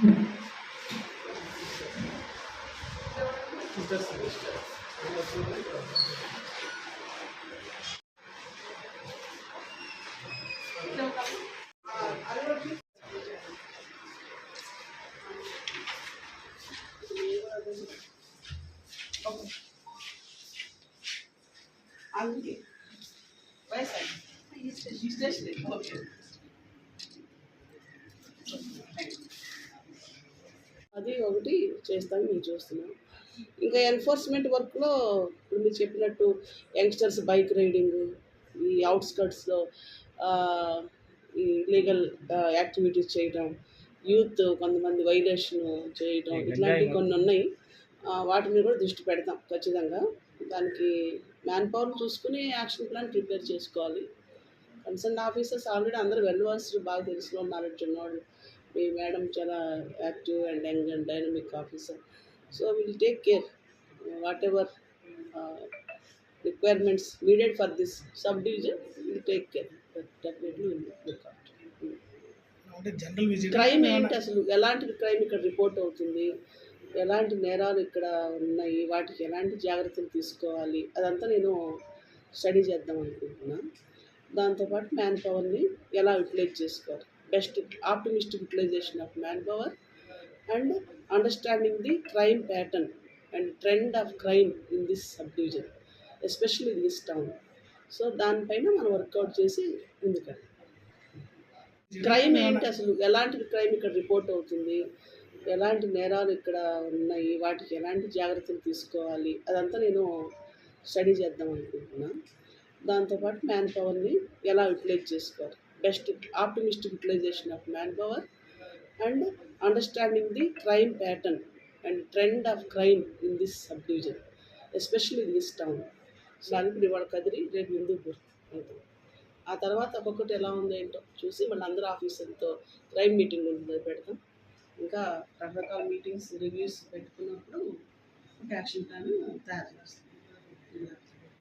I'll get. Where's that? Please, just. అది ఒకటి చేస్తాను మీరు చూస్తున్నాం. ఇంకా ఎన్ఫోర్స్మెంట్ వర్క్లో ఇప్పుడు మీరు చెప్పినట్టు యంగ్స్టర్స్ బైక్ రైడింగ్ ఈ అవుట్స్కట్స్లో ఈ లీగల్ యాక్టివిటీస్ చేయడం యూత్ కొంతమంది వైలేషన్ చేయడం ఇట్లాంటివి కొన్ని ఉన్నాయి. వాటి మీద కూడా దృష్టి పెడతాం ఖచ్చితంగా. దానికి మ్యాన్ పవర్ చూసుకుని యాక్షన్ ప్లాన్ ప్రిపేర్ చేసుకోవాలి. కన్సర్న్ ఆఫీసర్స్ ఆల్రెడీ అందరూ వెళ్ళవలసి బాగా తెలిసిన నాలెడ్జ్ ఉన్నవాళ్ళు మీ మేడం చాలా active and young and dynamic officer. So will take care whatever requirements needed for this subdivision will take care. Definitely will look out అంటే general visit crime ఏంటి అసలు? ఎలాంటి క్రైమ్ ఇక్కడ రిపోర్ట్ అవుతుంది? ఎలాంటి నేరాలు ఇక్కడ ఉన్నాయి? వాటికి ఎలాంటి జాగ్రత్తలు తీసుకోవాలి? అదంతా నేను స్టడీ చేద్దాం అనుకుంటున్నా. దాంతోపాటు మ్యాన్ పవర్ని ఎలా యూటిలైజ్ చేసుకోవాలి? Best optimistic utilisation of man power and understanding the crime pattern and trend of crime in this subdivision especially in this town so దానిపైన మనం వర్కౌట్ చేసి ముందుకెళ్ళాలి. క్రైమ్ ఏంటి అసలు? ఎలాంటి క్రైమ్ ఇక్కడ రిపోర్ట్ అవుతుంది? ఎలాంటి నేరాలు ఇక్కడ ఉన్నాయి? వాటికి ఎలాంటి జాగ్రత్తలు తీసుకోవాలి? అదంతా నేను స్టడీ చేద్దాం అనుకుంటున్నా. దాంతోపాటు మ్యాన్ పవర్ని ఎలా యూటిలైజ్ చేసుకోవాలి? Best optimistic utilisation of man power and understanding the crime pattern and trend of crime in this subdivision especially in this town so అది ఇవాళ కదిరి రేపు హిందూపూర్ అవుతుంది ఆ తర్వాత ఒక్కొక్కటి ఎలా ఉందో ఏంటో చూసి మళ్ళీ అందరూ ఆఫీసర్తో క్రైమ్ మీటింగ్ ఉంటుంది పెడతాం. ఇంకా రకరకాల మీటింగ్స్ రివ్యూస్ పెట్టుకున్నప్పుడు ఒక యాక్షన్ ప్లాన్ తయారు చేస్తాం.